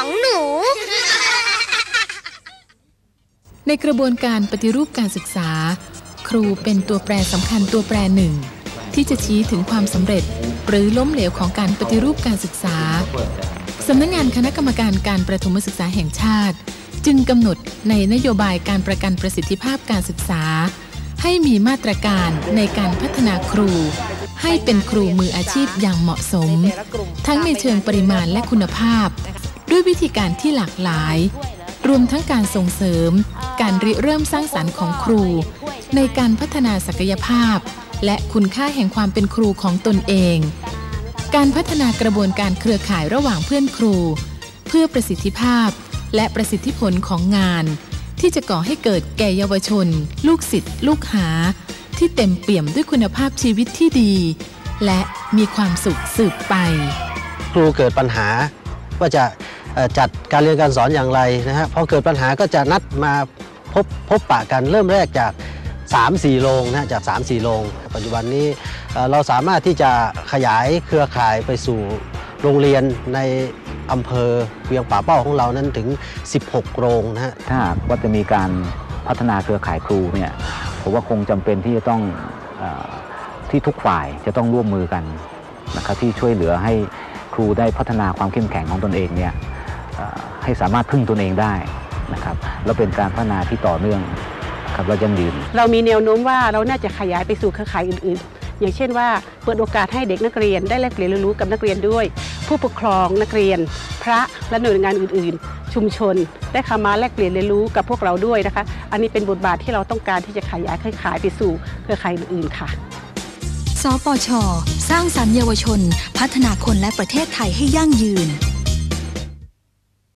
ของหนู ในกระบวนการปฏิรูปการศึกษา ครูเป็นตัวแปรสำคัญตัวแปรหนึ่ง ที่จะชี้ถึงความสำเร็จ หรือล้มเหลวของการปฏิรูปการศึกษาสำนักงงานคณะกรรมการการประถมศึกษาแห่งชาติ จึงกำหนดในนโยบายการประกันประสิทธิภาพการศึกษา ให้มีมาตรการในการพัฒนาครู ให้เป็นครูมืออาชีพอย่างเหมาะสม ทั้งในเชิงปริมาณและคุณภาพ ด้วยวิธีการที่หลากหลาย รวมทั้งการส่งเสริม การริเริ่มสร้างสรรค์ของครู ในการพัฒนาศักยภาพ และคุณค่าแห่งความเป็นครูของตนเอง การพัฒนากระบวนการเครือข่ายระหว่างเพื่อนครู เพื่อประสิทธิภาพ และประสิทธิผลของงาน ที่จะก่อให้เกิดแก่เยาวชน ลูกศิษย์ลูกหา ที่เต็มเปี่ยมด้วยคุณภาพชีวิตที่ดี และมีความสุขสืบไป ครูเกิดปัญหาว่าจะ จัดการเรียนการสอนอย่างไรนะฮะพอเกิดปัญหาก็จะนัดมาพบพบปะกันเริ่มแรกจาก 3-4 โรงนะฮะจาก 3-4 โรง ปัจจุบันนี้เราสามารถที่จะขยายเครือข่ายไปสู่โรงเรียนในอำเภอเวียงป่าเป้าของเรานั้นถึง 16 โรงนะฮะถ้าหากว่าจะมีการพัฒนาเครือข่ายครูเนี่ยผมว่าคงจำเป็นที่จะต้องอที่ทุกฝ่ายจะต้องร่วมมือกันนะครับที่ช่วยเหลือให้ครูได้พัฒนาความเข้มแข็งของตนเองเนี่ย ให้สามารถพึ่งตนเองได้นะครับแล้วเป็นการพัฒนาที่ต่อเนื่องครับและยั่งยืน เรามีแนวโน้มว่าเราน่าจะขยายไปสู่เครือข่ายอื่นๆ อย่างเช่นว่าเปิดโอกาสให้เด็กนักเรียนได้แลกเปลี่ยนเรียนรู้กับนักเรียนด้วย ผู้ปกครองนักเรียน พระและหน่วยงานอื่น ๆ ชุมชน ได้เข้ามาแลกเปลี่ยนเรียนรู้กับพวกเราด้วยนะคะ อันนี้เป็นบทบาทที่เราต้องการที่จะขยายเครือข่ายไปสู่เครือข่ายอื่นๆค่ะสปช สร้างสรรค์เยาวชน พัฒนาคนและประเทศไทยให้ยั่งยืน